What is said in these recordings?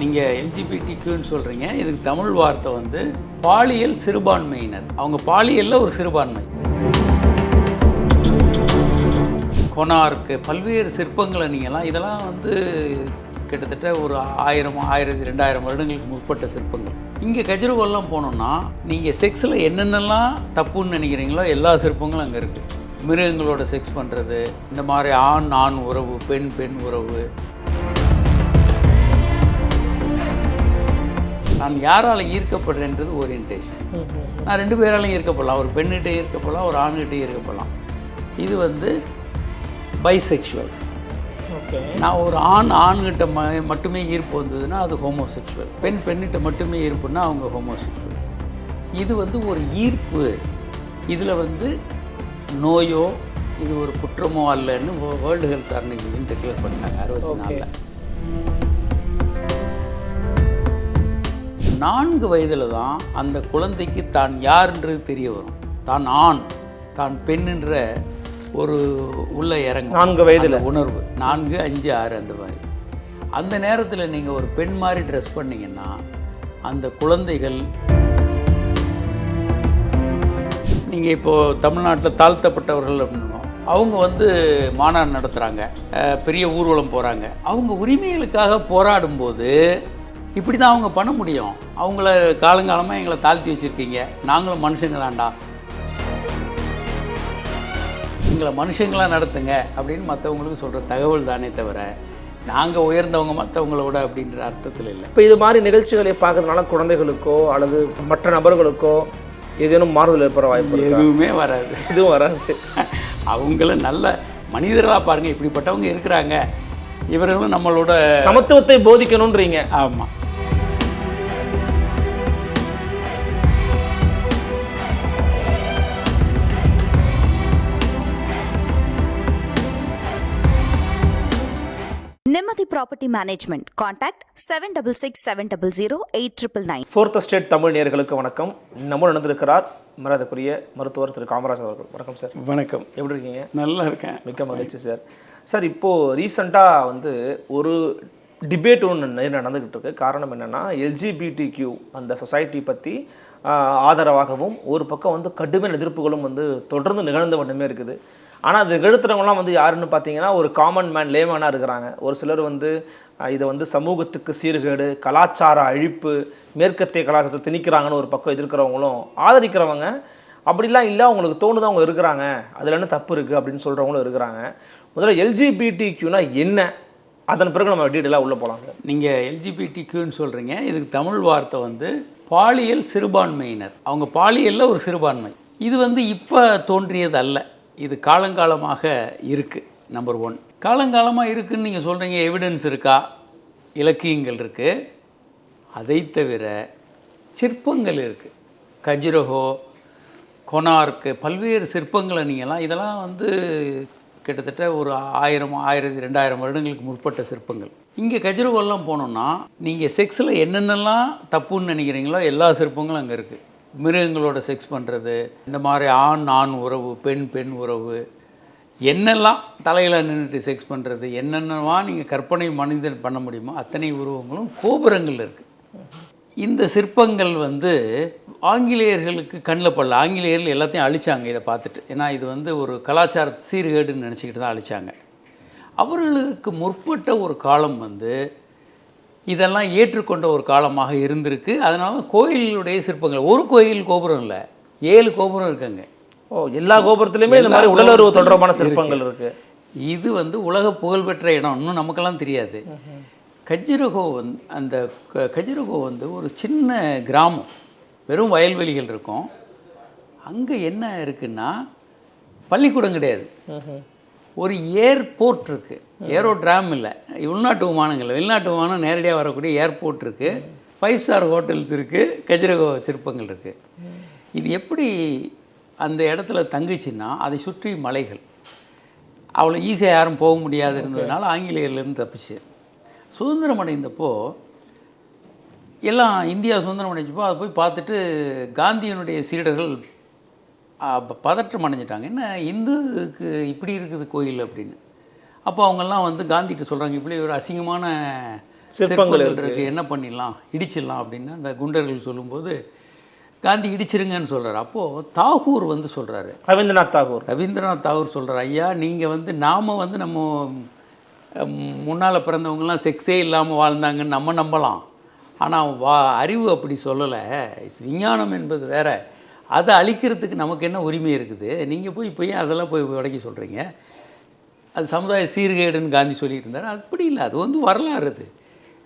நீங்கள் எல்ஜிபிடிக்குன்னு சொல்கிறீங்க இதுக்கு தமிழ் வார்த்தை வந்து பாலியல் சிறுபான்மையினர். அவங்க பாலியலில் ஒரு சிறுபான்மை. கொனார்க்கு பல்வேறு சிற்பங்களை நீங்கள்லாம் இதெல்லாம் வந்து கிட்டத்தட்ட ஒரு ஆயிரம் ஆயிரத்தி ரெண்டாயிரம் வருடங்களுக்கு முற்பட்ட சிற்பங்கள். இங்கே கஜரகோல்லாம் போனோம்னா நீங்கள் செக்ஸில் என்னென்னலாம் தப்புன்னு நினைக்கிறீங்களோ எல்லா சிற்பங்களும் அங்கே இருக்குது மிருகங்களோட செக்ஸ் பண்ணுறது இந்த மாதிரி ஆண் ஆண் உறவு பெண் பெண் உறவு நான் யாரால் ஈர்க்கப்படுறேன்றது ஓரியன்டேஷன் நான் ரெண்டு பேராலையும் ஈர்க்கப்படலாம். ஒரு பெண்ணிட்ட ஈர்க்கப்படலாம் ஒரு ஆண்கிட்ட ஈர்க்கப்படலாம். இது வந்து பைசெக்சுவல் ஓகே. நான் ஒரு ஆண் ஆண்கிட்ட ம மட்டுமே ஈர்ப்பு வந்ததுன்னா அது ஹோமோசெக்சுவல் பெண் பெண்ணிட்ட மட்டுமே ஈர்ப்புன்னா அவங்க ஹோமோசெக்சுவல் இது வந்து ஒரு ஈர்ப்பு. இதில் வந்து நோயோ இது ஒரு குற்றமோ அல்லன்னு வேர்ல்டு ஹெல்த் ஆர்கனைசேஷன் டிக்ளேர் பண்ணாங்க அறுபத்தி நாலில். நான்கு வயதில் தான் அந்த குழந்தைக்கு தான் யாருன்றது தெரிய வரும். தான் ஆண் தான் பெண்ணுன்ற ஒரு உள்ள இறங்கும். நான்கு வயதுல? உணர்வு. நான்கு அஞ்சு ஆறு அந்த மாதிரி. அந்த நேரத்தில் நீங்கள் ஒரு பெண் மாதிரி ட்ரெஸ் பண்ணீங்கன்னா அந்த குழந்தைகள் நீங்கள் இப்போது தமிழ்நாட்டில் தாழ்த்தப்பட்டவர்கள் அப்படின்னோம் அவங்க வந்து மாநாடு நடத்துகிறாங்க பெரிய ஊர்வலம் போகிறாங்க அவங்க உரிமைகளுக்காக போராடும்போது இப்படி தான் அவங்க பண்ண முடியும். அவங்கள காலங்காலமாக எங்களை தாழ்த்தி வச்சுருக்கீங்க. நாங்களும் மனுஷங்க தான்டா. எங்களை மனுஷங்களா நடத்துங்க அப்படின்னு மற்றவங்களுக்கு சொல்கிற தகவல் தானே தவிர நாங்கள் உயர்ந்தவங்க மற்றவங்கள விட அப்படின்ற அர்த்தத்தில் இல்லை. இப்போ இது மாதிரி நிகழ்ச்சிகளை பார்க்கறதுனால குழந்தைகளுக்கோ அல்லது மற்ற நபர்களுக்கோ ஏதேனும் மாறுதல் ஏற்பட வாய்ப்பு எதுவுமே வராது. இதுவும் வராது. அவங்கள நல்ல மனிதர்களாக பாருங்கள் இப்படிப்பட்டவங்க இருக்கிறாங்க. இவர்களும் நம்மளோட சமத்துவத்தை போதிக்கணுன்றீங்க ஆமாம் நிம்மதி property management contact seven double six seven double zero eight triple nine fourth state Tamil நேயர்களுக்கு வணக்கம். நம்ம நடந்திருக்கிறார் மரியாதைக்குரிய மருத்துவர் திரு காமராஜ் அவர்கள். வணக்கம் சார் வணக்கம். எப்படி இருக்கீங்க? நல்லா இருக்கேன். மிக்க மகிழ்ச்சி சார் சார் இப்போது ரீசண்டாக வந்து ஒரு டிபேட் ஒன்று நடந்துக்கிட்டு இருக்கு. காரணம் என்னென்னா எல்ஜிபிடி கியூ அந்த சொசைட்டி பற்றி ஆதரவாகவும் ஒரு பக்கம் வந்து கடுமையான எதிர்ப்புகளும் வந்து தொடர்ந்து நிகழ்ந்து மட்டுமே இருக்குது. ஆனால் அது நிகழ்த்துறவங்களாம் வந்து யாருன்னு பார்த்தீங்கன்னா ஒரு காமன் மேன் லேமேனாக இருக்கிறாங்க. ஒரு சிலர் வந்து இதை வந்து சமூகத்துக்கு சீர்கேடு கலாச்சார அழிப்பு மேற்கத்திய கலாச்சாரத்தை திணிக்கிறாங்கன்னு ஒரு பக்கம் எதிர்க்கிறவங்களும் ஆதரிக்கிறவங்க அப்படிலாம் இல்லை அவங்களுக்கு தோணுது அவங்க இருக்கிறாங்க. அதில் என்ன தப்பு இருக்குது அப்படின்னு சொல்கிறவங்களும் இருக்கிறாங்க. முதல்ல எல்ஜிபிடி கியூனா என்ன? அதன் பிறகு நம்ம டீட்டெயிலாக உள்ளே போகலாம் சார் நீங்கள் எல்ஜிபிடிக்குன்னு சொல்கிறீங்க இதுக்கு தமிழ் வார்த்தை வந்து பாலியல் சிறுபான்மையினர். அவங்க பாலியலில் ஒரு சிறுபான்மை. இது வந்து இப்போ தோன்றியது அல்ல. இது காலங்காலமாக இருக்குது நம்பர் ஒன் காலங்காலமாக இருக்குன்னு நீங்கள் சொல்கிறீங்க எவிடன்ஸ் இருக்கா? இலக்கியங்கள் இருக்குது அதை தவிர சிற்பங்கள் இருக்குது கஜிரகோ கொனார்க்கு பல்வேறு சிற்பங்களை நீங்கள்லாம் இதெல்லாம் வந்து கிட்டத்தட்ட ஒரு ஆயிரம் ஆயிரத்தி ரெண்டாயிரம் வருடங்களுக்கு முற்பட்ட சிற்பங்கள். இங்கே கஜுரகோலாம் போனோம்னா நீங்கள் செக்ஸில் என்னென்னலாம் தப்புன்னு நினைக்கிறீங்களோ எல்லா சிற்பங்களும் அங்கே இருக்குது மிருகங்களோட செக்ஸ் பண்ணுறது இந்த மாதிரி ஆண் ஆண் உறவு பெண் பெண் உறவு என்னெல்லாம் தலையில் நின்றுட்டு செக்ஸ் பண்ணுறது என்னென்னவா நீங்கள் கற்பனை மனிதன் பண்ண முடியுமோ அத்தனை உருவங்களும் கோபுரங்கள் இருக்குது இந்த சிற்பங்கள் வந்து ஆங்கிலேயர்களுக்கு கண்ணில் படல. ஆங்கிலேயர்கள் எல்லாத்தையும் அழிச்சாங்க இதை பார்த்துட்டு. ஏன்னா இது வந்து ஒரு கலாச்சார சீர்கேடுன்னு நினச்சிக்கிட்டு தான் அழிச்சாங்க. அவர்களுக்கு முற்பட்ட ஒரு காலம் வந்து இதெல்லாம் ஏற்றுக்கொண்ட ஒரு காலமாக இருந்திருக்கு. அதனால கோயிலுடைய சிற்பங்கள் ஒரு கோயில் கோபுரம் இல்லை ஏழு கோபுரம் இருக்குங்க ஓ எல்லா கோபுரத்துலையுமே இந்த மாதிரி உடலுறவு தொடர்பான. சிற்பங்கள் இருக்கு. இது வந்து உலக புகழ்பெற்ற இடம். இன்னும் நமக்கெல்லாம் தெரியாது. கஜிரகோ வந்து அந்த க- கஜிரகோ வந்து ஒரு சின்ன கிராமம். வெறும் வயல்வெளிகள் இருக்கும். அங்கே என்ன இருக்குன்னா பள்ளிக்கூடம் கிடையாது. ஒரு ஏர்போர்ட் இருக்குது ஏரோட்ராம் இல்லை. உள்நாட்டு விமானங்கள். வெளிநாட்டு விமானம் நேரடியாக வரக்கூடிய ஏர்போர்ட் இருக்குது ஃபைவ் ஸ்டார் ஹோட்டல்ஸ் இருக்குது கஜரகோ சிற்பங்கள் இருக்குது இது எப்படி அந்த இடத்துல தங்குச்சுன்னா அதை சுற்றி மலைகள். அவ்வளோ ஈஸியாக யாரும் போக முடியாது இருந்ததுனால ஆங்கிலேயர்லேருந்து தப்பிச்சு. சுதந்திரம் அடைந்தப்போ எல்லாம் இந்தியா சுதந்திரம் அடைஞ்சப்போ அதை போய் பார்த்துட்டு காந்தியினுடைய சீடர்கள் பதற்றம் அடைஞ்சிட்டாங்க. என்ன இந்துக்கு இப்படி இருக்குது கோயில் அப்படின்னு. அப்போ அவங்கெல்லாம் வந்து காந்திகிட்ட சொல்கிறாங்க இப்படி ஒரு அசிங்கமான சிற்பங்கள் இருக்குது என்ன பண்ணிடலாம்? இடிச்சிடலாம் அப்படின்னு அந்த குண்டர்கள் சொல்லும்போது காந்தி இடிச்சிருங்கன்னு சொல்கிறார் அப்போது தாகூர் வந்து சொல்கிறாரு ரவீந்திரநாத் தாகூர். ரவீந்திரநாத் தாகூர் சொல்கிறார் ஐயா நீங்கள் வந்து நாம் வந்து நம்ம முன்னால் பிறந்தவங்கலாம் செக்ஸே இல்லாமல் வாழ்ந்தாங்கன்னு நம்ம நம்பலாம். ஆனால் வா அறிவு அப்படி சொல்லலை. விஞ்ஞானம் என்பது வேற. அதை அழிக்கிறதுக்கு நமக்கு என்ன உரிமை இருக்குது? நீங்கள் போய் போய் அதெல்லாம் போய் உடைக்க சொல்கிறீங்க அது சமுதாய சீர்கேடுன்னு காந்தி சொல்லிட்டு இருந்தார். அப்படி இல்லை அது வந்து வரலாறு அது.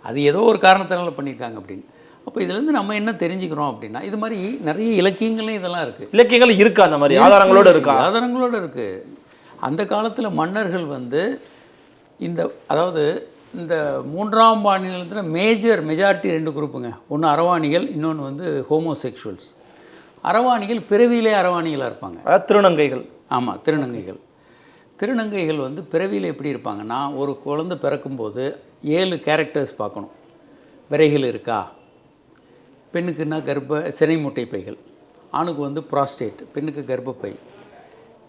அது ஏதோ ஒரு காரணத்தினால பண்ணியிருக்காங்க அப்படின்னு. அப்போ இதுலேருந்து நம்ம என்ன தெரிஞ்சுக்கிறோம் அப்படின்னா இது மாதிரி நிறைய இலக்கியங்களும் இதெல்லாம் இருக்குது இலக்கியங்கள் இருக்கா அந்த மாதிரி? ஆதாரங்களோட இருக்கா? ஆதாரங்களோட இருக்கு. அந்த காலத்தில் மன்னர்கள் வந்து இந்த அதாவது இந்த மூன்றாம் பாலினத்தில் மேஜர் மெஜாரிட்டி ரெண்டு குரூப்புங்க. ஒன்று அரவாணிகள் இன்னொன்று வந்து ஹோமோசெக்ஷுவல்ஸ் அரவாணிகள் பிறவியிலே அரவாணிகளாக இருப்பாங்க. திருநங்கைகள். ஆமாம் திருநங்கைகள். திருநங்கைகள் வந்து பிறவியில் எப்படி இருப்பாங்கன்னா ஒரு குழந்தை பிறக்கும்போது ஏழு கேரக்டர்ஸ் பார்க்கணும். விரைகள் இருக்கா? பெண்ணுக்குன்னா கர்ப்ப சினை முட்டை பைகள். ஆணுக்கு வந்து ப்ராஸ்டேட் பெண்ணுக்கு கர்ப்பப்பை.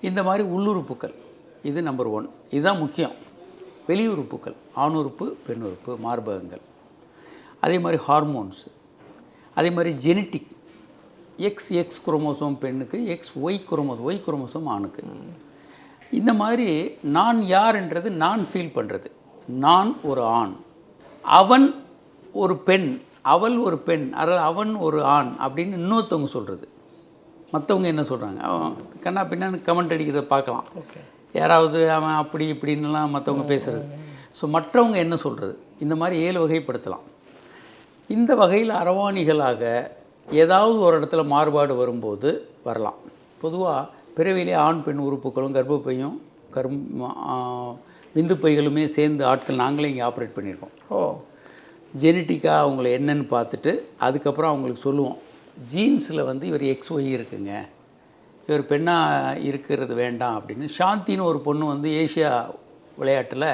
இந்த மாதிரி உள்ளுறுப்புக்கள். இது நம்பர் ஒன் இதுதான் முக்கியம். வெளியுறுப்புக்கள் ஆணுறுப்பு பெண்ணுறுப்பு மார்பகங்கள். அதே மாதிரி ஹார்மோன்ஸ் அதே மாதிரி ஜெனட்டிக் எக்ஸ் எக்ஸ் குரோமோசோம் பெண்ணுக்கு X Y chromosome Y chromosome ஆணுக்கு. இந்த மாதிரி நான் யார்ன்றது நான் ஃபீல் பண்ணுறது நான் ஒரு ஆண். அவன் ஒரு பெண் அவள் ஒரு பெண் அதாவது அவன் ஒரு ஆண் அப்படின்னு இன்னொருத்தவங்க சொல்கிறது மற்றவங்க என்ன சொல்கிறாங்க அவன் கண்ணா பின்னான்னு கமெண்ட் அடிக்கிறத பார்க்கலாம். ஓகே யாராவது அவன் அப்படி இப்படின்னுலாம் மற்றவங்க பேசுகிறது ஸோ மற்றவங்க என்ன சொல்கிறது இந்த மாதிரி ஏழு வகைப்படுத்தலாம். இந்த வகையில் அரவாணிகளாக ஏதாவது ஒரு இடத்துல மாறுபாடு வரும்போது வரலாம். பொதுவாக பிறவிலே ஆண் பெண் உறுப்புகளும் கர்ப்பப்பையும் கரும் ஆ, விந்துப்பைகளுமே சேர்ந்து ஆட்கள் நாங்களே இங்கே ஆப்ரேட் பண்ணியிருக்கோம். ஓ. ஜெனட்டிக்காக அவங்கள என்னன்னு பார்த்துட்டு அதுக்கப்புறம் அவங்களுக்கு சொல்லுவோம். ஜீன்ஸில் வந்து இவர் எக்ஸ் ஒய் இருக்குங்க. இவர் பெண்ணாக இருக்கிறது வேண்டாம் அப்படின்னு சாந்தின்னு ஒரு பொண்ணு வந்து ஏஷியா விளையாட்டில்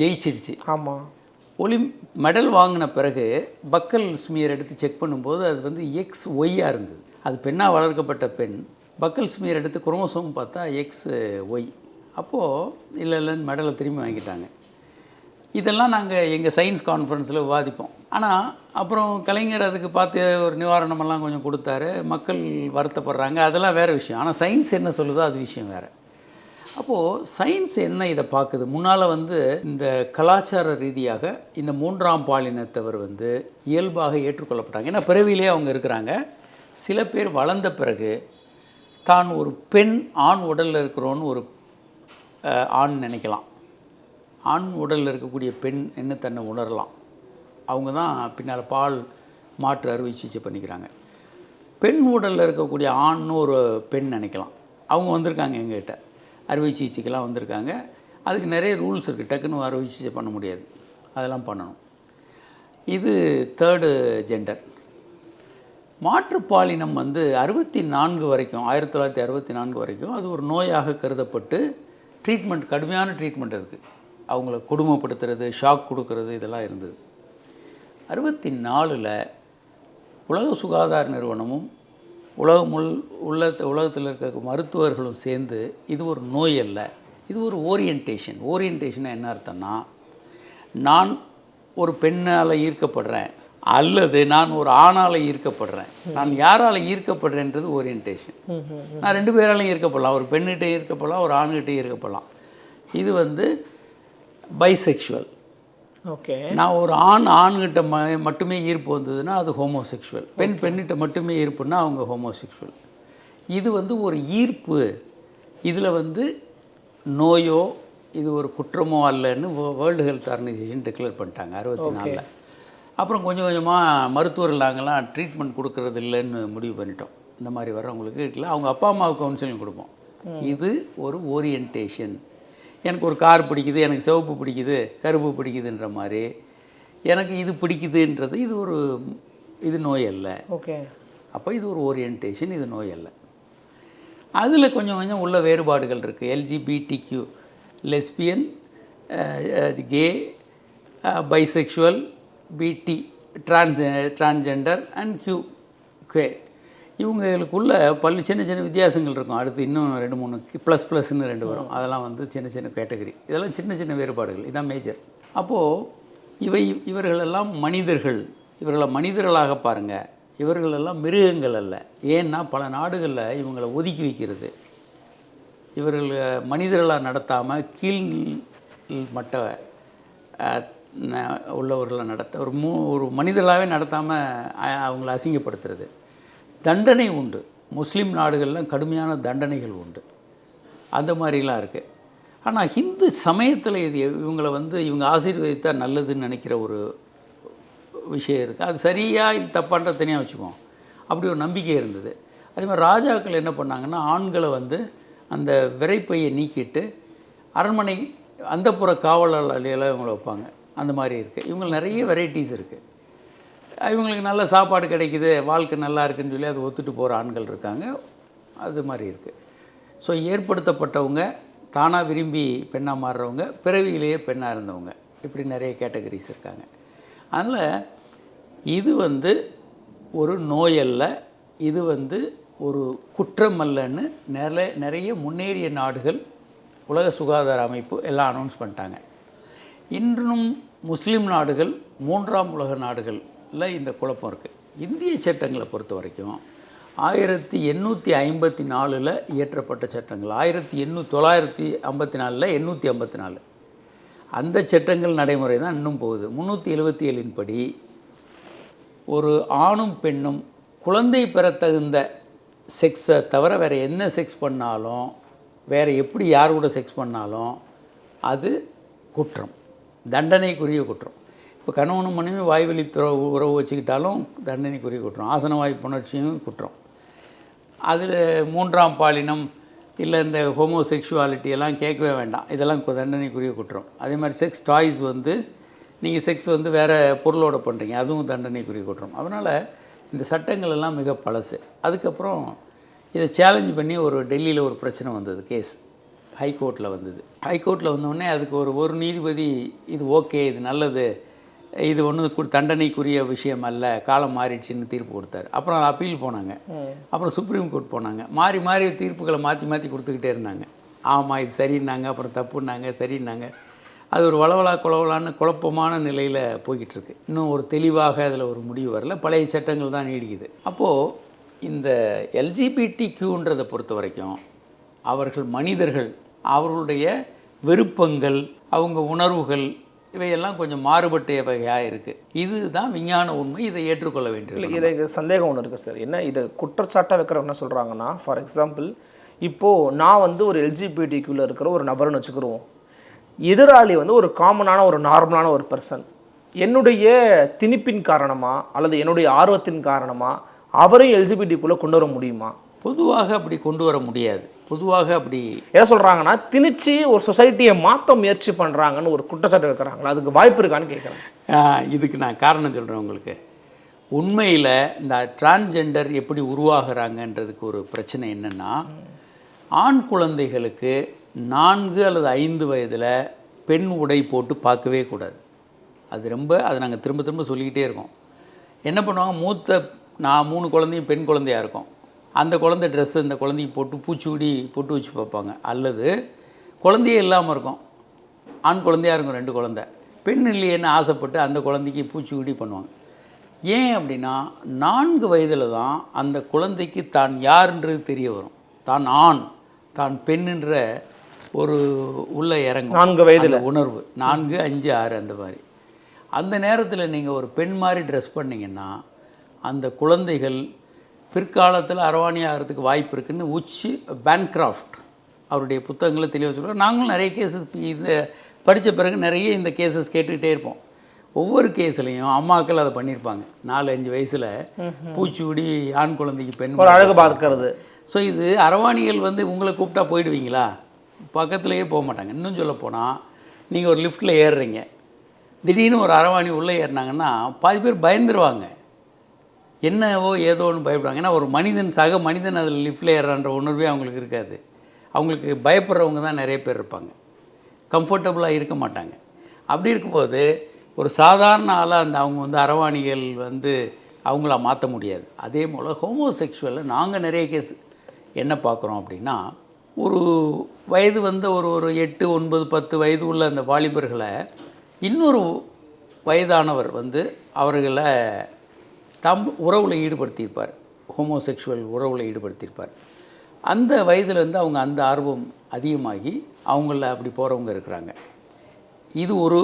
ஜெயிச்சிடுச்சு. ஆமாம் ஒலிம் மெடல் வாங்கின பிறகு பக்கல் ஸ்மியர் எடுத்து செக் பண்ணும்போது அது வந்து எக்ஸ் ஒய்யாக இருந்தது. அது பெண்ணாக வளர்க்கப்பட்ட பெண் பக்கல் ஸ்மியர் எடுத்து குரோமோசோம் பார்த்தா எக்ஸ் ஒய் அப்போது இல்லை இல்லைன்னு மெடலை திரும்பி வாங்கிட்டாங்க. இதெல்லாம் நாங்கள் எங்கள் சயின்ஸ் கான்ஃபரன்ஸில் விவாதிப்போம். ஆனால் அப்புறம் கலைஞர் அதுக்கு பார்த்து ஒரு நிவாரணமெல்லாம் கொஞ்சம் கொடுத்தாரு. மக்கள் வருத்தப்படுறாங்க. அதெல்லாம் வேறு விஷயம். ஆனால் சயின்ஸ் என்ன சொல்லுதோ அது விஷயம் வேறு. அப்போது சயின்ஸ் என்ன இதை பார்க்குது? முன்னால் வந்து இந்த கலாச்சார ரீதியாக இந்த மூன்றாம் பாலினத்தவர் வந்து இயல்பாக ஏற்றுக்கொள்ளப்பட்டாங்க. ஏன்னா பிறவிலே அவங்க இருக்கிறாங்க. சில பேர் வளர்ந்த பிறகு தான் ஒரு பெண் ஆண் உடலில் இருக்கிறோன்னு ஒரு ஆண் நினைக்கலாம். ஆண் உடலில் இருக்கக்கூடிய பெண் என்ன தன்னை உணரலாம்? அவங்க தான் பின்னால் பால் மாற்று அறுவை சிகிச்சை பண்ணிக்கிறாங்க. பெண் உடலில் இருக்கக்கூடிய ஆண்னு ஒரு பெண் நினைக்கலாம். அவங்க வந்திருக்காங்க எங்ககிட்ட. அறுவை சிகிச்சைக்கெல்லாம் வந்திருக்காங்க. அதுக்கு நிறைய ரூல்ஸ் இருக்குது டக்குன்னு அறுவை சிகிச்சை பண்ண முடியாது. அதெல்லாம் பண்ணணும். இது தேர்டு ஜெண்டர் மாற்றுப்பாலினம் வந்து அறுபத்தி நான்கு வரைக்கும் ஆயிரத்தி தொள்ளாயிரத்தி அறுபத்தி நான்கு வரைக்கும் அது ஒரு நோயாக கருதப்பட்டு ட்ரீட்மெண்ட் கடுமையான ட்ரீட்மெண்ட் இருக்குது அவங்கள கொடுமைப்படுத்துறது ஷாக் கொடுக்கறது இதெல்லாம் இருந்தது. அறுபத்தி நாலில் உலக சுகாதார நிறுவனமும் உலகம் உள் உள்ள உலகத்தில் இருக்க மருத்துவர்களும் சேர்ந்து இது ஒரு நோய் அல்ல. இது ஒரு ஓரியன்டேஷன் ஓரியன்டேஷன் என்ன அர்த்தம்னா நான் ஒரு பெண்ணால் ஈர்க்கப்படுறேன் அல்லது நான் ஒரு ஆணால் ஈர்க்கப்படுறேன். நான் யாரால் ஈர்க்கப்படுறேன்றது ஓரியன்டேஷன் நான் ரெண்டு பேராலையும் ஈர்க்கப்படலாம். ஒரு பெண்ணிட்ட ஈர்க்கப்படலாம் ஒரு ஆண்கிட்ட ஈர்க்கப்படலாம். இது வந்து பைசெக்ஷுவல் ஓகே. நான் ஒரு ஆண் ஆண்கிட்ட ம மட்டுமே ஈர்ப்பு வந்ததுன்னா அது ஹோமோசெக்ஷுவல் பெண் பெண்ணிட்ட மட்டுமே ஈர்ப்புன்னா அவங்க ஹோமோசெக்ஷுவல் இது வந்து ஒரு ஈர்ப்பு. இதில் வந்து நோயோ இது ஒரு குற்றமோ அல்லன்னு வேர்ல்டு ஹெல்த் ஆர்கனைசேஷன் டிக்ளேர் பண்ணிட்டாங்க அறுபத்தி நாலில். அப்புறம் கொஞ்சம் கொஞ்சமாக மருத்துவர்கள் நாங்கள்லாம் ட்ரீட்மெண்ட் கொடுக்கறது இல்லைன்னு முடிவு பண்ணிட்டோம். இந்த மாதிரி வர்றவங்களுக்கு இல்லை அவங்க அப்பா அம்மாவுக்கு கவுன்சிலிங் கொடுப்போம். இது ஒரு ஓரியன்டேஷன் எனக்கு ஒரு கார் பிடிக்குது எனக்கு சிவப்பு பிடிக்குது கருப்பு பிடிக்குதுன்ற மாதிரி. எனக்கு இது பிடிக்குதுன்றது இது ஒரு இது நோய் அல்ல. ஓகே. அப்போ இது ஒரு ஓரியன்டேஷன் இது நோய் அல்ல. அதில் கொஞ்சம் கொஞ்சம் உள்ள வேறுபாடுகள் இருக்குது LGBTQ lesbian gay bisexual BT trans transgender and Q K இவங்களுக்குள்ள பல் சின்ன சின்ன வித்தியாசங்கள் இருக்கும். அடுத்து இன்னும் ரெண்டு மூணு ப்ளஸ் ப்ளஸ்ன்னு ரெண்டு வரும். அதெல்லாம் வந்து சின்ன சின்ன கேட்டகரி இதெல்லாம் சின்ன சின்ன வேறுபாடுகள். இதான் மேஜர் அப்போது இவை இவர்களெல்லாம் மனிதர்கள். இவர்களை மனிதர்களாக பாருங்கள் இவர்களெல்லாம் மிருகங்கள் அல்ல. ஏன்னா பல நாடுகளில் இவங்களை ஒதுக்கி வைக்கிறது. இவர்கள் மனிதர்களாக நடத்தாமல் கீழ் மட்ட ந- உள்ளவர்களை நடத்த ஒரு மூ ஒரு மனிதர்களாகவே நடத்தாமல் அவங்கள அசிங்கப்படுத்துறது. தண்டனை உண்டு. முஸ்லீம் நாடுகள்லாம் கடுமையான தண்டனைகள் உண்டு. அந்த மாதிரிலாம் இருக்குது ஆனால் ஹிந்து சமயத்தில் இது இவங்களை வந்து இவங்க ஆசீர்வதித்தா நல்லதுன்னு நினைக்கிற ஒரு விஷயம் இருக்குது அது சரியாக இது தப்பான்ற தனியாக வச்சுக்குவோம். அப்படி ஒரு நம்பிக்கை இருந்தது. அதே மாதிரி ராஜாக்கள் என்ன பண்ணாங்கன்னா ஆண்களை வந்து அந்த விரைப்பையை நீக்கிட்டு அரண்மனை அந்தப்புற காவலாளியெல்லாம் இவங்களை வைப்பாங்க. அந்த மாதிரி இருக்குது இவங்க நிறைய வெரைட்டிஸ் இருக்குது இவங்களுக்கு நல்ல சாப்பாடு கிடைக்குது வாழ்க்கை நல்லா இருக்குன்னு சொல்லி அதை ஒத்துட்டு போகிற ஆண்கள் இருக்காங்க. அது மாதிரி இருக்குது ஸோ ஏற்படுத்தப்பட்டவங்க தானாக விரும்பி பெண்ணாக மாறுறவங்க பிறவியிலேயே பெண்ணாக இருந்தவங்க. இப்படி நிறைய கேட்டகரிஸ் இருக்காங்க. அதனால் இது வந்து ஒரு நோயல்ல இது வந்து ஒரு குற்றம் அல்லன்னு நில நிறைய முன்னேறிய நாடுகள் உலக சுகாதார அமைப்பு எல்லாம் அனௌன்ஸ் பண்ணிட்டாங்க. இன்றும் முஸ்லீம் நாடுகள் மூன்றாம் உலக நாடுகள் இந்த குழப்பம் இருக்குது இந்திய சட்டங்களை பொறுத்த வரைக்கும் ஆயிரத்தி எண்ணூற்றி ஐம்பத்தி நாலில் இயற்றப்பட்ட சட்டங்கள் ஆயிரத்தி எண்ணூ தொள்ளாயிரத்தி ஐம்பத்தி நாலில் எண்ணூற்றி ஐம்பத்தி நாலு அந்த சட்டங்கள் நடைமுறை தான் இன்னும் போகுது. முந்நூற்றி எழுபத்தி ஏழின் படி ஒரு ஆணும் பெண்ணும் குழந்தை பெற தகுந்த செக்ஸை தவிர வேறு என்ன செக்ஸ் பண்ணாலும் வேறு எப்படி யார் கூட செக்ஸ் பண்ணாலும் அது குற்றம். தண்டனைக்குரிய குற்றம். இப்போ கணவனும் மனைவி வாய்வெளி துறவு உறவு வச்சுக்கிட்டாலும் தண்டனைக்குரிய குற்றம். ஆசன வாய் புணர்ச்சியும் குற்றம். அதில் மூன்றாம் பாலினம் இல்லை இந்த ஹோமோசெக்ஷுவாலிட்டி எல்லாம் கேட்கவே வேண்டாம். இதெல்லாம் தண்டனைக்குரிய குற்றம். அதே மாதிரி செக்ஸ் டாய்ஸ் வந்து நீங்கள் செக்ஸ் வந்து வேறு பொருளோட பண்ணுறீங்க அதுவும் தண்டனைக்குரிய குற்றம். அதனால் இந்த சட்டங்கள் எல்லாம் மிக பழசு. அதுக்கப்புறம் இதை சேலஞ்ச் பண்ணி ஒரு டெல்லியில் ஒரு பிரச்சனை வந்தது கேஸ் ஹைகோர்ட்டில் வந்தது. ஹைகோர்ட்டில் வந்தோடனே அதுக்கு ஒரு ஒரு நீதிபதி இது ஓகே இது நல்லது. இது ஒன்றும் தண்டனைக்குரிய விஷயம் அல்ல. காலம் மாறிடுச்சுன்னு தீர்ப்பு கொடுத்தாரு. அப்புறம் அது அப்பீல் போனாங்க. அப்புறம் சுப்ரீம் கோர்ட் போனாங்க. மாறி மாறி தீர்ப்புகளை மாற்றி மாற்றி கொடுத்துக்கிட்டே இருந்தாங்க. ஆமாம் இது சரின்னாங்க அப்புறம் தப்புன்னாங்க சரின்னாங்க. அது ஒரு வளவலா குளவலான்னு குழப்பமான நிலையில் போய்கிட்டு இருக்கு இன்னும் ஒரு தெளிவாக அதில் ஒரு முடிவு வரல. பழைய சட்டங்கள் தான் நீடிக்குது. அப்போது இந்த எல்ஜிபிடி கியூன்றதை பொறுத்த வரைக்கும் அவர்கள் மனிதர்கள் அவர்களுடைய விருப்பங்கள் அவங்க உணர்வுகள் இவையெல்லாம் கொஞ்சம் மாறுபட்ட வகையாக இருக்குது இதுதான் விஞ்ஞான உண்மை இதை ஏற்றுக்கொள்ள இல்லை வேண்டியது இதுக்கு சந்தேகம் ஒன்று இருக்குது சார். என்ன இதை குற்றச்சாட்டாக வைக்கிறவங்க என்ன சொல்கிறாங்கன்னா ஃபார் எக்ஸாம்பிள் இப்போது நான் வந்து ஒரு எல்ஜிபிடிக்குள்ளே இருக்கிற ஒரு நபர்னு வச்சுக்கிருவோம். எதிராளி வந்து ஒரு காமனான ஒரு நார்மலான ஒரு பர்சன் என்னுடைய திணிப்பின் காரணமாக அல்லது என்னுடைய ஆர்வத்தின் காரணமாக அவரையும் எல்ஜிபிடிக்குள்ளே கொண்டு வர முடியுமா? பொதுவாக அப்படி கொண்டு வர முடியாது. பொதுவாக அப்படி என்ன சொல்கிறாங்கன்னா திணிச்சு ஒரு சொசைட்டியை மாற்ற முயற்சி பண்ணுறாங்கன்னு ஒரு குற்றச்சாட்டு வைக்கிறாங்களா அதுக்கு வாய்ப்பு இருக்கான்னு கேட்குறேன். இதுக்கு நான் காரணம் சொல்கிறேன் உங்களுக்கு. உண்மையில் இந்த டிரான்ஜெண்டர் எப்படி உருவாகிறாங்கன்றதுக்கு ஒரு பிரச்சனை என்னென்னா ஆண் குழந்தைகளுக்கு நான்கு அல்லது ஐந்து வயதில் பெண் உடை போட்டு பார்க்கவே கூடாது. அது ரொம்ப அதை நாங்கள் திரும்ப திரும்ப சொல்லிக்கிட்டே இருக்கோம். என்ன பண்ணுவாங்க மூத்த நான் மூணு குழந்தையும் பெண் குழந்தையா இருக்கும். அந்த குழந்தை ட்ரெஸ்ஸு இந்த குழந்தைக்கு போட்டு பூச்சிக்குடி போட்டு வச்சு பார்ப்பாங்க. அல்லது குழந்தையே இல்லாமல் இருக்கும். ஆண் குழந்தையா இருக்கும் ரெண்டு குழந்தை. பெண் இல்லையேன்னு ஆசைப்பட்டு அந்த குழந்தைக்கு பூச்சிக்குடி பண்ணுவாங்க. ஏன் அப்படின்னா நான்கு வயதில் தான் அந்த குழந்தைக்கு தான் யாருன்றது தெரிய வரும். தான் ஆண் தான் பெண்ணுன்ற ஒரு உள்ள இறங்கும். நான்கு வயதுல. உணர்வு. நான்கு அஞ்சு ஆறு அந்த மாதிரி. அந்த நேரத்தில் நீங்கள் ஒரு பெண் மாதிரி ட்ரெஸ் பண்ணீங்கன்னா அந்த குழந்தைகள் பிற்காலத்தில் அரவாணி ஆகிறதுக்கு வாய்ப்பு இருக்குன்னு உச்சி பேன்கிராஃப்ட் அவருடைய புத்தகங்களை தெளிவாக சொல்லுவாங்க நாங்களும் நிறைய கேசஸ் இந்த படித்த பிறகு நிறைய இந்த கேசஸ் கேட்டுக்கிட்டே இருப்போம். ஒவ்வொரு கேஸ்லையும் அம்மாக்கள் அதை பண்ணியிருப்பாங்க. நாலு அஞ்சு வயசில் பூச்சிக்குடி ஆண் குழந்தைக்கு பெண் அழகு பார்க்கறது. ஸோ இது அரவாணிகள் வந்து உங்களை கூப்பிட்டா போயிடுவீங்களா? பக்கத்துலேயே போக மாட்டாங்க. இன்னும் சொல்ல போனால் நீங்கள் ஒரு லிஃப்ட்டில் ஏறுறீங்க. திடீர்னு ஒரு அரவாணி உள்ளே ஏறினாங்கன்னா பாதி பேர் பயந்துருவாங்க. என்னவோ ஏதோன்னு பயப்படுவாங்க. ஏன்னா ஒரு மனிதன் சக மனிதன் அதில் லிஃப்டில் ஏறான்ற உணர்வே அவங்களுக்கு இருக்காது. அவங்களுக்கு பயப்படுறவங்க தான் நிறைய பேர் இருப்பாங்க. கம்ஃபர்டபுளாக இருக்க மாட்டாங்க. அப்படி இருக்கும்போது ஒரு சாதாரண ஆளாக அந்த அவங்க வந்து அரவாணிகள் வந்து அவங்கள மாற்ற முடியாது. அதே போல் ஹோமோசெக்ஷுவலில் நாங்கள் நிறைய கேஸ் என்ன பார்க்குறோம் அப்படின்னா ஒரு வயது வந்த ஒரு ஒரு எட்டு ஒன்பது பத்து வயது உள்ள அந்த வாலிபர்களை இன்னொரு வயதானவர் வந்து அவர்களை தம் உறவில் ஈடுபடுத்தியிருப்பார். ஹோமோசெக்ஷுவல் உறவில் ஈடுபடுத்தியிருப்பார். அந்த வயதுலேருந்து அவங்க அந்த ஆர்வம் அதிகமாகி அவங்கள அப்படி போகிறவங்க இருக்கிறாங்க. இது ஒரு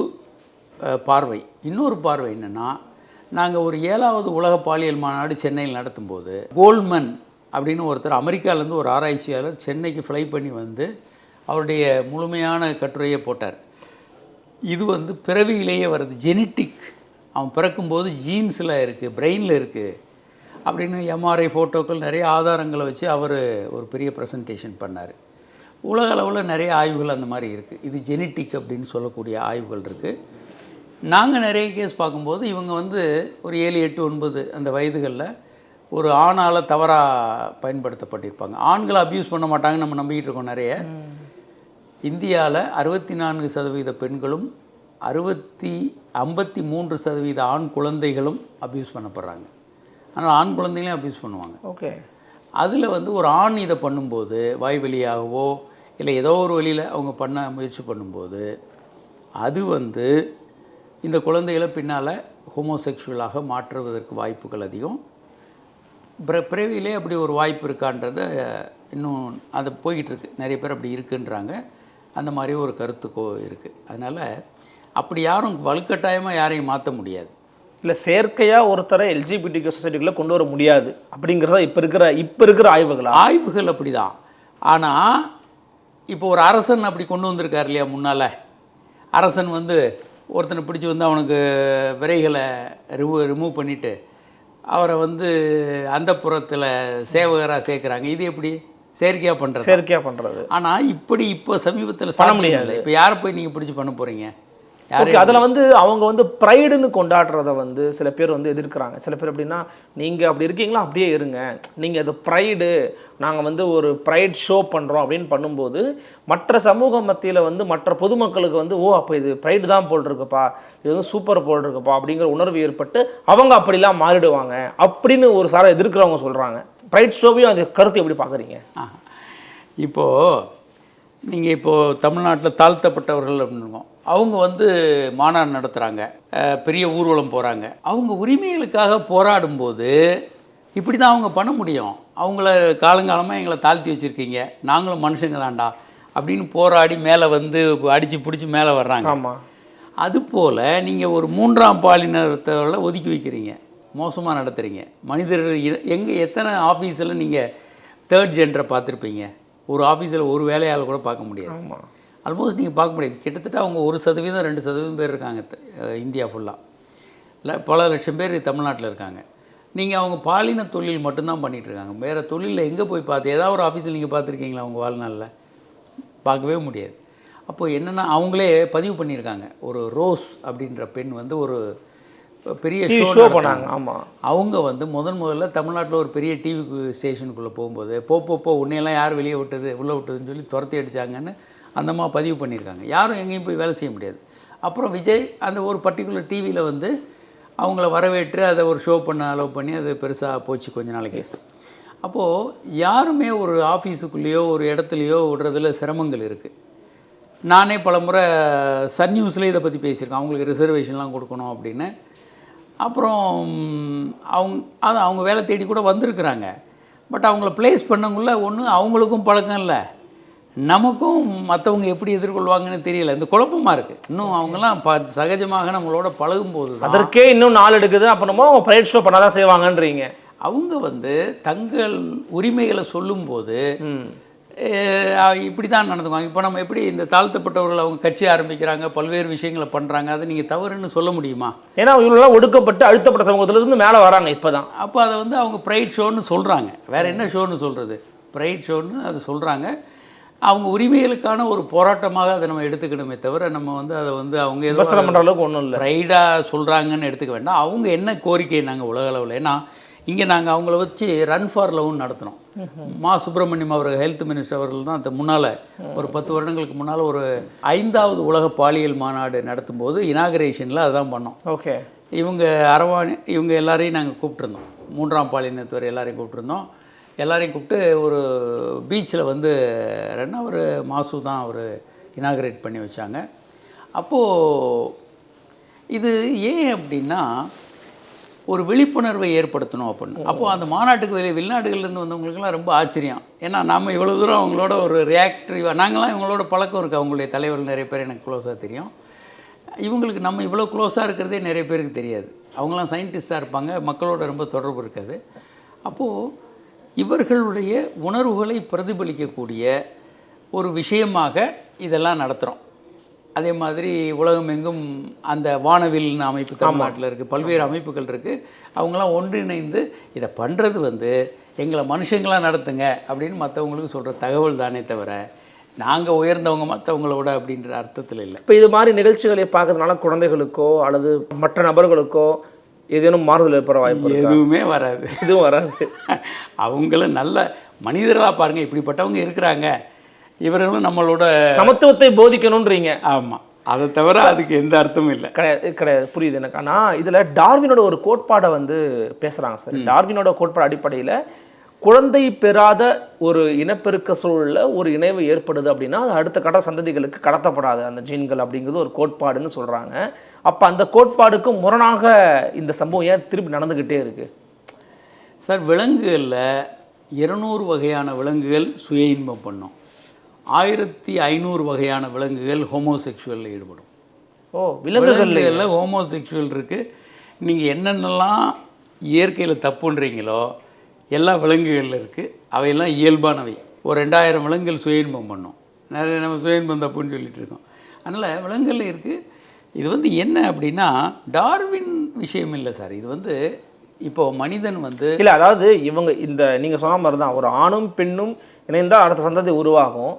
பார்வை. இன்னொரு பார்வை என்னென்னா நாங்கள் ஒரு ஏழாவது உலக பாலியல் மாநாடு சென்னையில் நடத்தும்போது கோல்மன் அப்படின்னு ஒருத்தர் அமெரிக்காவிலேருந்து ஒரு ஆராய்ச்சியாளர் சென்னைக்கு ஃப்ளை பண்ணி வந்து அவருடைய முழுமையான கட்டுரையை போட்டார். இது வந்து பிறவியிலேயே வருது ஜெனட்டிக் அவன் பிறக்கும்போது ஜீன்ஸில் இருக்குது பிரெயினில் இருக்குது அப்படின்னு எம்ஆர்ஐ ஃபோட்டோக்கள் நிறைய ஆதாரங்களை வச்சு அவர் ஒரு பெரிய ப்ரெசன்டேஷன் பண்ணார். உலக அளவில் நிறைய ஆய்வுகள் அந்த மாதிரி இருக்குது இது ஜெனட்டிக் அப்படின்னு சொல்லக்கூடிய ஆய்வுகள் இருக்குது நாங்கள் நிறைய கேஸ் பார்க்கும்போது இவங்க வந்து ஒரு ஏழு எட்டு ஒன்பது அந்த வயதுகளில் ஒரு ஆணால் தவறாக பயன்படுத்தப்பட்டிருப்பாங்க. ஆண்களை அப்யூஸ் பண்ண மாட்டாங்கன்னு நம்ம நம்பிக்கிட்டு இருக்கோம் நிறைய. இந்தியாவில் அறுபத்தி நான்கு சதவீத பெண்களும் அறுபத்தி ஐம்பத்தி மூன்று சதவீத ஆண் குழந்தைகளும் அப்யூஸ் பண்ணப்படுறாங்க. ஆனால் ஆண் குழந்தைகளையும் அப்யூஸ் பண்ணுவாங்க. ஓகே. அதில் வந்து ஒரு ஆண் இதை பண்ணும்போது வாய் வழியாகவோ இல்லை ஏதோ ஒரு வழியில் அவங்க பண்ண முயற்சி பண்ணும்போது அது வந்து இந்த குழந்தைகளை பின்னால் ஹோமோசெக்ஷுவலாக மாற்றுவதற்கு வாய்ப்புகள் அதிகம். பிற பிறவியிலே அப்படி ஒரு வாய்ப்பு இருக்கான்றத இன்னும் அது போய்கிட்டு இருக்கு. நிறைய பேர் அப்படி இருக்குன்றாங்க. அந்த மாதிரி ஒரு கருத்துக்கோ இருக்குது அதனால் அப்படி யாரும் வலுக்கட்டாயமாக யாரையும் மாற்ற முடியாது. இல்லை செயற்கையாக ஒருத்தரை எல்ஜிபிடி சொசைட்டிக்குள்ளே கொண்டு வர முடியாது அப்படிங்கிறத இப்போ இருக்கிற இப்போ இருக்கிற ஆய்வுகளா? ஆய்வுகள் அப்படி தான் ஆனால் இப்போ ஒரு அரசன் அப்படி கொண்டு வந்திருக்கார் இல்லையா முன்னால்? அரசன் வந்து ஒருத்தனை பிடிச்சி வந்து அவனுக்கு விரைகளை ரிமூவ் ரிமூவ் பண்ணிவிட்டு அவரை வந்து அந்த புறத்தில் சேவகராக சேர்க்குறாங்க. இது எப்படி? செயற்கையாக பண்ணுறது செயற்கையாக பண்ணுறது ஆனால் இப்படி இப்போ சமீபத்தில் பண்ண. முடியாது. இப்போ யாரை போய் நீங்கள் பிடிச்சி பண்ண போகிறீங்க ஓகே அதில் வந்து அவங்க வந்து ப்ரைடுன்னு கொண்டாடுறத வந்து சில பேர் வந்து எதிர்க்கிறாங்க. சில பேர் எப்படின்னா நீங்கள் அப்படி இருக்கீங்களா? அப்படியே இருங்க. நீங்கள் அது ப்ரைடு நாங்கள் வந்து ஒரு ப்ரைட் ஷோ பண்ணுறோம் அப்படின்னு பண்ணும்போது மற்ற சமூக மத்தியில் வந்து மற்ற பொதுமக்களுக்கு வந்து ஓ அப்போ இது ப்ரைடு தான் போல் இருக்குப்பா இது வந்து சூப்பர் போல் இருக்குப்பா அப்படிங்கிற உணர்வு ஏற்பட்டு அவங்க அப்படிலாம் மாறிடுவாங்க அப்படின்னு ஒரு சாரை எதிர்க்கிறவங்க சொல்கிறாங்க ப்ரைட் ஷோவையும் அது கருத்து எப்படி பார்க்குறீங்க. இப்போது நீங்கள் இப்போது தமிழ்நாட்டில் தாழ்த்தப்பட்டவர்கள் அப்படின்னுவோம் அவங்க வந்து மாநாடு நடத்துகிறாங்க பெரிய ஊர்வலம் போகிறாங்க அவங்க உரிமைகளுக்காக போராடும்போது இப்படி தான் அவங்க பண்ண முடியும். அவங்கள காலங்காலமாக எங்களை தாழ்த்தி வச்சுருக்கீங்க. நாங்களும் மனுஷங்க தான்டா அப்படின்னு போராடி மேலே வந்து அடித்து பிடிச்சி மேலே வர்றாங்க. ஆமாம் அதுபோல் நீங்கள் ஒரு மூன்றாம் பாலினத்தவர்களை ஒதுக்கி வைக்கிறீங்க. மோசமாக நடத்துகிறீங்க மனிதர் எங்கே எத்தனை ஆஃபீஸில் நீங்கள் தேர்ட் ஜென்டரை பார்த்துருப்பீங்க? ஒரு ஆஃபீஸில் ஒரு வேலையால் கூட பார்க்க முடியாது. ஆல்மோஸ்ட் நீங்கள் பார்க்க முடியாது. கிட்டத்தட்ட அவங்க ஒரு சதவீதம் ரெண்டு சதவீதம் பேர் இருக்காங்க இந்தியா ஃபுல்லாக பல லட்சம் பேர் தமிழ்நாட்டில் இருக்காங்க. நீங்கள் அவங்க பாலின தொழில் மட்டும்தான் பண்ணிட்டு இருக்காங்க. வேறு தொழிலில் எங்கே போய் பார்த்து ஏதாவது ஒரு ஆஃபீஸில் நீங்கள் பார்த்துருக்கீங்களா அவங்க வாழ்நாளில்? பார்க்கவே முடியாது. அப்போ என்னென்னா அவங்களே பதிவு பண்ணியிருக்காங்க. ஒரு ரோஸ் அப்படின்ற பெண் வந்து ஒரு பெரிய ஷோ பண்ணாங்க. ஆமாம் அவங்க வந்து முதன் முதல்ல தமிழ்நாட்டில் ஒரு பெரிய டிவி ஸ்டேஷனுக்குள்ளே போகும்போது போ போ போ உன்னையெல்லாம் யார் வெளியே விட்டது உள்ளே விட்டதுன்னு சொல்லி துரத்தி அடிச்சாங்கன்னு அந்தம்மா பதிவு பண்ணியிருக்காங்க. யாரும் எங்கேயும் போய் வேலை செய்ய முடியாது. அப்புறம் விஜய் அந்த ஒரு பர்டிகுலர் டிவியில் வந்து அவங்கள வரவேற்று அதை ஒரு ஷோ பண்ண அலோவ் பண்ணி அது பெருசாக போச்சு கொஞ்ச நாளைக்கு. அப்போது யாருமே ஒரு ஆஃபீஸுக்குள்ளேயோ ஒரு இடத்துலையோ விடுறதுல சிரமங்கள் இருக்குது நானே பலமுறை சன் நியூஸில் இதை பற்றி பேசியிருக்கேன். அவங்களுக்கு ரிசர்வேஷன்லாம் கொடுக்கணும் அப்படின்னு. அப்புறம் அவங்க அது அவங்க வேலை தேடி கூட வந்திருக்கிறாங்க. பட் அவங்கள ப்ளேஸ் பண்ணக்குள்ள ஒன்று அவங்களுக்கும் பழக்கம் இல்லை. நமக்கும் மற்றவங்க எப்படி எதிர்கொள்வாங்கன்னு தெரியல. இந்த குழப்பமாக இருக்குது இன்னும் அவங்கெல்லாம் ப சகஜமாக நம்மளோட பழகும்போது தான் அதற்கே இன்னும் நாள் எடுக்குது. அப்போ நம்ம ப்ரைட் ஷோ பண்ணாதான் செய்வாங்கன்றீங்க. அவங்க வந்து தங்கள் உரிமைகளை சொல்லும்போது இப்படி தான் நடந்துக்குவாங்க. இப்போ நம்ம எப்படி இந்த தாழ்த்தப்பட்டவர்கள் அவங்க கட்சி ஆரம்பிக்கிறாங்க பல்வேறு விஷயங்களை பண்ணுறாங்க அதை நீங்கள் தவறுன்னு சொல்ல முடியுமா? ஏன்னா இவங்களெல்லாம் ஒடுக்கப்பட்டு அழுத்தப்பட்ட சமூகத்துல இருந்து மேலே வராங்க இப்பதான். அப்போ அதை வந்து அவங்க ப்ரைட் ஷோன்னு சொல்கிறாங்க வேறு என்ன ஷோன்னு சொல்கிறது ப்ரைட் ஷோன்னு அது சொல்கிறாங்க அவங்க உரிமைகளுக்கான ஒரு போராட்டமாக அதை நம்ம எடுத்துக்கணுமே தவிர நம்ம வந்து அதை வந்து அவங்க விமர்சனம் பண்ணுற அளவுக்கு ஒன்றும் இல்லை. ப்ரைடாக சொல்கிறாங்கன்னு எடுத்துக்க வேண்டாம். அவங்க என்ன கோரிக்கை நாங்கள் உலக அளவில் ஏன்னா இங்கே நாங்கள் அவங்கள வச்சு ரன் ஃபார் லவ்னு நடத்தினோம். மா சுப்பிரமணியம் அவர் ஹெல்த் மினிஸ்டர் அவர்கள் தான் அந்த முன்னால் ஒரு பத்து வருடங்களுக்கு முன்னால் ஒரு ஐந்தாவது உலக பாலியல் மாநாடு நடத்தும்போது இனாகரேஷனில் அதுதான் பண்ணோம். ஓகே இவங்க அரவாணி இவங்க எல்லாரையும் நாங்கள் கூப்பிட்ருந்தோம் மூன்றாம் பாலினத்தவர் எல்லாரையும் கூப்பிட்ருந்தோம் எல்லாரையும் கூப்பிட்டு ஒரு பீச்சில் வந்து ரெண்டா ஒரு மாசு தான் அவர் இனாகரேட் பண்ணி வச்சாங்க. அப்போது இது ஏன் அப்படின்னா ஒரு விழிப்புணர்வை ஏற்படுத்தணும் அப்படின்னு. அப்போது அந்த மாநாட்டுக்கு வெளியே வெளிநாடுகள்லேருந்து வந்தவங்களுக்குலாம் ரொம்ப ஆச்சரியம். ஏன்னா நம்ம இவ்வளோ தூரம் அவங்களோட ஒரு ரியாக்டிவாக நாங்களாம் இவங்களோட பழக்கம் இருக்குது அவங்களுடைய தலைவர்கள் நிறைய பேர் எனக்கு க்ளோஸாக தெரியும். இவங்களுக்கு நம்ம இவ்வளோ க்ளோஸாக இருக்கிறதே நிறைய பேருக்கு தெரியாது. அவங்களாம் சயின்டிஸ்டாக இருப்பாங்க. மக்களோட ரொம்ப தொடர்பு இருக்காது. அப்போது இவர்களுடைய உணர்வுகளை பிரதிபலிக்கக்கூடிய ஒரு விஷயமாக இதெல்லாம் நடத்துகிறோம் அதே மாதிரி உலகம் எங்கும் அந்த வானவில்னு அமைப்பு தமிழ்நாட்டில் இருக்குது பல்வேறு அமைப்புகள் இருக்குது அவங்களாம் ஒன்றிணைந்து இதை பண்ணுறது வந்து எங்களை மனுஷங்களாக நடத்துங்க அப்படின்னு மற்றவங்களுக்கு சொல்கிற தகவல் தானே தவிர நாங்கள் உயர்ந்தவங்க மற்றவங்கள விட அப்படின்ற அர்த்தத்தில் இல்லை. இப்போ இது மாதிரி நிகழ்ச்சிகளை பார்க்கறதுனால குழந்தைகளுக்கோ அல்லது மற்ற நபர்களுக்கோ ஏதேனும் மாறுதல் ஏற்பட வாய்ப்பு? எதுவுமே வராது. இதுவும் வராது. அவங்கள நல்ல மனிதர்களாக பாருங்கள் இப்படிப்பட்டவங்க இருக்கிறாங்க. இவர்களும் நம்மளோட சமத்துவத்தை போதிக்கணுன்றீங்க ஆமாம் அதை தவிர அதுக்கு எந்த அர்த்தமும் இல்லை. கிடையாது கிடையாது. புரியுது எனக்கு. ஆனால் இதில் டார்வினோட ஒரு கோட்பாடை வந்து பேசுகிறாங்க சார். டார்வினோட கோட்பாடு அடிப்படையில் குழந்தை பெறாத ஒரு இனப்பெருக்க சூழலில் ஒரு இணைவு ஏற்படுது அப்படின்னா அது அடுத்த கட்ட சந்ததிகளுக்கு கடத்தப்படாது. அந்த ஜீன்கள் அப்படிங்கிறது ஒரு கோட்பாடுன்னு சொல்கிறாங்க அப்போ அந்த கோட்பாடுக்கு முரணாக இந்த சம்பவம் ஏன் திருப்பி நடந்துக்கிட்டே இருக்கு? சார் விலங்குகளில் இருநூறு வகையான விலங்குகள் சுய இன்பம் பண்ணும். ஆயிரத்தி ஐநூறு வகையான விலங்குகள் ஹோமோசெக்சுவலில் ஈடுபடும். ஓ விலங்குகள் விலங்குகளில் ஹோமோசெக்சுவல் இருக்குது நீங்கள் என்னென்னலாம் இயற்கையில் தப்புன்றீங்களோ எல்லா விலங்குகளில் இருக்குது அவையெல்லாம் இயல்பானவை. ஒரு ரெண்டாயிரம் விலங்குகள் சுய இன்பம் பண்ணும். நிறைய நம்ம சுய இன்பம் தப்புன்னு சொல்லிட்டு இருக்கோம். அதனால் விலங்குகளில் இருக்குது இது வந்து என்ன அப்படின்னா டார்வின் விஷயம் இல்லை சார். இது வந்து இப்போ மனிதன் வந்து இல்லை அதாவது இவங்க இந்த நீங்கள் சொன்ன மாதிரி தான் ஒரு ஆணும் பெண்ணும் இணைந்தால் அடுத்த சந்ததி உருவாகும்.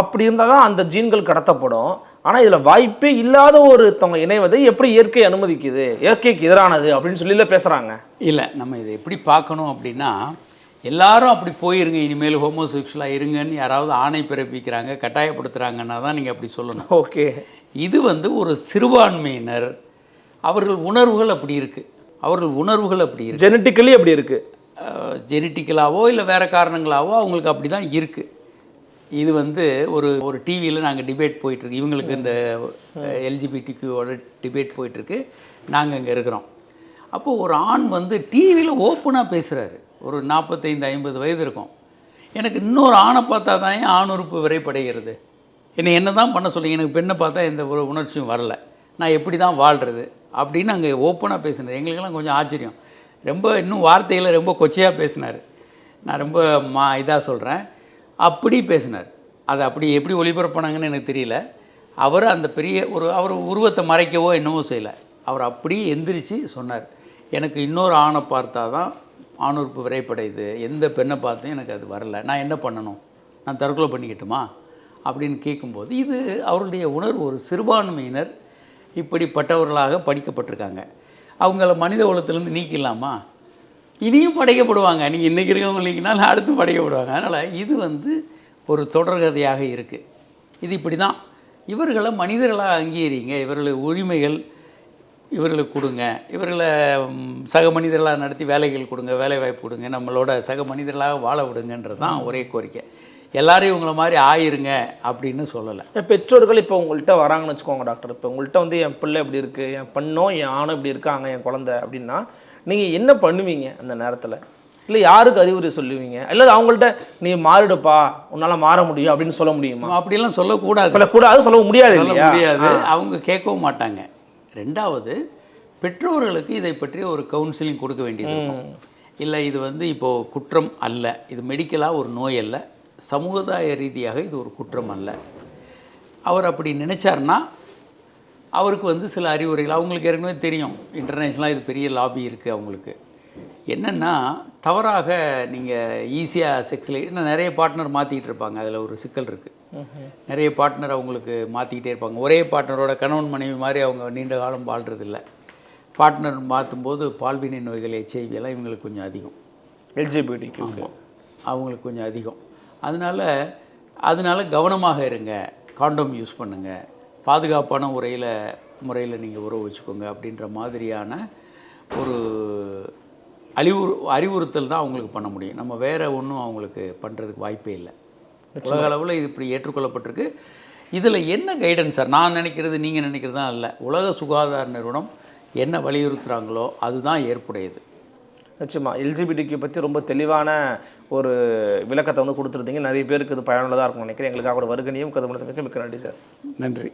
அப்படி இருந்தால் தான் அந்த ஜீன்கள் கடத்தப்படும். ஆனால் இதில் வாய்ப்பே இல்லாத ஒருத்தவங்க இணைவதை எப்படி இயற்கை அனுமதிக்குது? இயற்கைக்கு எதிரானது அப்படின்னு சொல்லில பேசுகிறாங்க இல்லை நம்ம இதை எப்படி பார்க்கணும் அப்படின்னா எல்லாரும் அப்படி போயிருங்க இனிமேல் ஹோமோசெக்சுவலாக இருங்கன்னு யாராவது ஆணை பிறப்பிக்கிறாங்க கட்டாயப்படுத்துகிறாங்கன்னா தான் நீங்கள் அப்படி சொல்லணும். ஓகே. இது வந்து ஒரு சிறுபான்மையினர் அவர்கள் உணர்வுகள் அப்படி இருக்குது அவர்கள் உணர்வுகள் அப்படி இருக்கு. ஜெனட்டிக்கலி அப்படி இருக்கு. ஜெனட்டிக்கலாவோ இல்லை வேறு காரணங்களாவோ அவங்களுக்கு அப்படி தான் இருக்குது இது வந்து ஒரு ஒரு டிவியில் நாங்கள் டிபேட் போயிட்டுருக்கு. இவங்களுக்கு இந்த எல்ஜிபிடிக்யூவோட டிபேட் போயிட்டுருக்கு. நாங்கள் இங்கே இருக்கிறோம். அப்போது ஒரு ஆண் வந்து டிவியில் ஓப்பனாக பேசுகிறாரு ஒரு நாற்பத்தைந்து ஐம்பது வயது இருக்கும். எனக்கு இன்னொரு ஆணை பார்த்தா தான் ஏன் ஆண் உறுப்பு விரைப்படைகிறது? என்னை என்ன தான் பண்ண சொல்லுங்க எனக்கு பெண்ணை பார்த்தா எந்த ஒரு உணர்ச்சியும் வரல. நான் எப்படி தான் வாழ்கிறது அப்படின்னு அங்கே ஓப்பனாக பேசினார். எங்களுக்கெல்லாம் கொஞ்சம் ஆச்சரியம். ரொம்ப இன்னும் வார்த்தைகளை ரொம்ப கொச்சையாக பேசினார். நான் ரொம்ப மா இதாக சொல்கிறேன் அப்படி பேசினார். அதை அப்படி எப்படி ஒளிபரப்புனாங்கன்னு எனக்கு தெரியல. அவர் அந்த பெரிய ஒரு அவர் உருவத்தை மறைக்கவோ என்னவோ செய்யலை. அவர் அப்படியே எந்திரிச்சு சொன்னார். எனக்கு இன்னொரு ஆணை பார்த்தா தான் ஆணுறுப்பு விரைப்படையுது. எந்த பெண்ணை பார்த்தும் எனக்கு அது வரல. நான் என்ன பண்ணணும்? நான் தற்கொலை பண்ணிக்கட்டுமா? அப்படின்னு கேட்கும்போது இது அவருடைய உணர்வு. ஒரு சிறுபான்மையினர் இப்படிப்பட்டவர்களாக படிக்கப்பட்டிருக்காங்க. அவங்கள மனித உலகத்துலேருந்து நீக்கிடலாமா? இனியும் படைக்கப்படுவாங்க. நீங்கள் இன்றைக்கி இருக்கவங்க இல்லைங்கனாலும் அடுத்து படைக்கப்படுவாங்க. அதனால் இது வந்து ஒரு தொடர்கதையாக இருக்குது இது இப்படி தான் இவர்களை மனிதர்களாக அங்கீகரிங்க. இவர்களுடைய உரிமைகள் இவர்களுக்கு கொடுங்க. இவர்களை சக மனிதர்களாக நடத்தி வேலைகள் கொடுங்க வேலை வாய்ப்பு கொடுங்க. நம்மளோட சக மனிதர்களாக வாழ விடுங்கன்றது தான் ஒரே கோரிக்கை. எல்லாரையும் உங்களை மாதிரி ஆயிருங்க அப்படின்னு சொல்லலை. பெற்றோர்கள் இப்போ உங்கள்கிட்ட வராங்கன்னு வச்சுக்கோங்க டாக்டர். இப்போ உங்கள்கிட்ட வந்து என் பிள்ளை இப்படி இருக்குது என் பெண்ணோ என் ஆணும் இப்படி இருக்காங்க என் குழந்தை அப்படின்னா நீங்கள் என்ன பண்ணுவீங்க அந்த நேரத்தில்? இல்லை யாருக்கு அறிவுரை சொல்லுவீங்க? இல்லை அவங்கள்ட்ட நீ மாறிடுப்பா உன்னால் மாற முடியும் அப்படின்னு சொல்ல முடியுமா? அப்படியெல்லாம் சொல்லக்கூடாது. சொல்லக்கூடாது சொல்ல முடியாது முடியாது. அவங்க கேட்கவும் மாட்டாங்க. ரெண்டாவது பெற்றோர்களுக்கு இதை பற்றி ஒரு கவுன்சிலிங் கொடுக்க வேண்டியது இல்லை இது வந்து இப்போது குற்றம் அல்ல. இது மெடிக்கலாக ஒரு நோய் அல்ல. சமுதாய ரீதியாக இது ஒரு குற்றம் அல்ல. அவர் அப்படி நினைச்சாருன்னா அவருக்கு வந்து சில அறிவுரைகள். அவங்களுக்கு ஏற்கனவே தெரியும். இன்டர்நேஷ்னலாக இது பெரிய லாபி இருக்குது அவங்களுக்கு. என்னென்னா தவறாக நீங்கள் ஈஸியாக செக்ஸில் இன்னும் நிறைய பார்ட்னர் மாற்றிக்கிட்டு இருப்பாங்க. அதில் ஒரு சிக்கல் இருக்குது நிறைய பார்ட்னர் அவங்களுக்கு மாற்றிக்கிட்டே இருப்பாங்க. ஒரே பார்ட்னரோட கணவன் மனைவி மாதிரி அவங்க நீண்ட காலம் வாழ்கிறதில்ல பார்ட்னர் மாற்றும்போது பால்வினை நோய்கள் HIV எல்லாம் இவங்களுக்கு கொஞ்சம் அதிகம். எல்ஜிபிடி கியூக்கு அவங்களுக்கு கொஞ்சம் அதிகம். அதனால் அதனால கவனமாக இருங்க. காண்டம் யூஸ் பண்ணுங்கள் பாதுகாப்பான முறையில் முறையில் நீங்கள் உறவு வச்சுக்கோங்க அப்படின்ற மாதிரியான ஒரு அறிவுறு அறிவுறுத்தல் தான் அவங்களுக்கு பண்ண முடியும். நம்ம வேறு ஒன்றும் அவங்களுக்கு பண்ணுறதுக்கு வாய்ப்பே இல்லை. உலக அளவில் இது இப்படி ஏற்றுக்கொள்ளப்பட்டிருக்கு. இதில் என்ன கைடன்ஸ் சார் நான் நினைக்கிறது நீங்கள் நினைக்கிறது தான் இல்லை உலக சுகாதார நிறுவனம் என்ன வலியுறுத்துகிறாங்களோ அதுதான் ஏற்புடையது. நிச்சயமா. எல்ஜிபிடிக்கு பற்றி ரொம்ப தெளிவான ஒரு விளக்கத்தை வந்து கொடுத்துருந்தீங்க. நிறைய பேருக்கு இது பயனுள்ளதாக இருக்கும் நினைக்கிறேன். எங்களுக்காக கூட வருகனையும் கதை மிக்க நன்றி சார். நன்றி.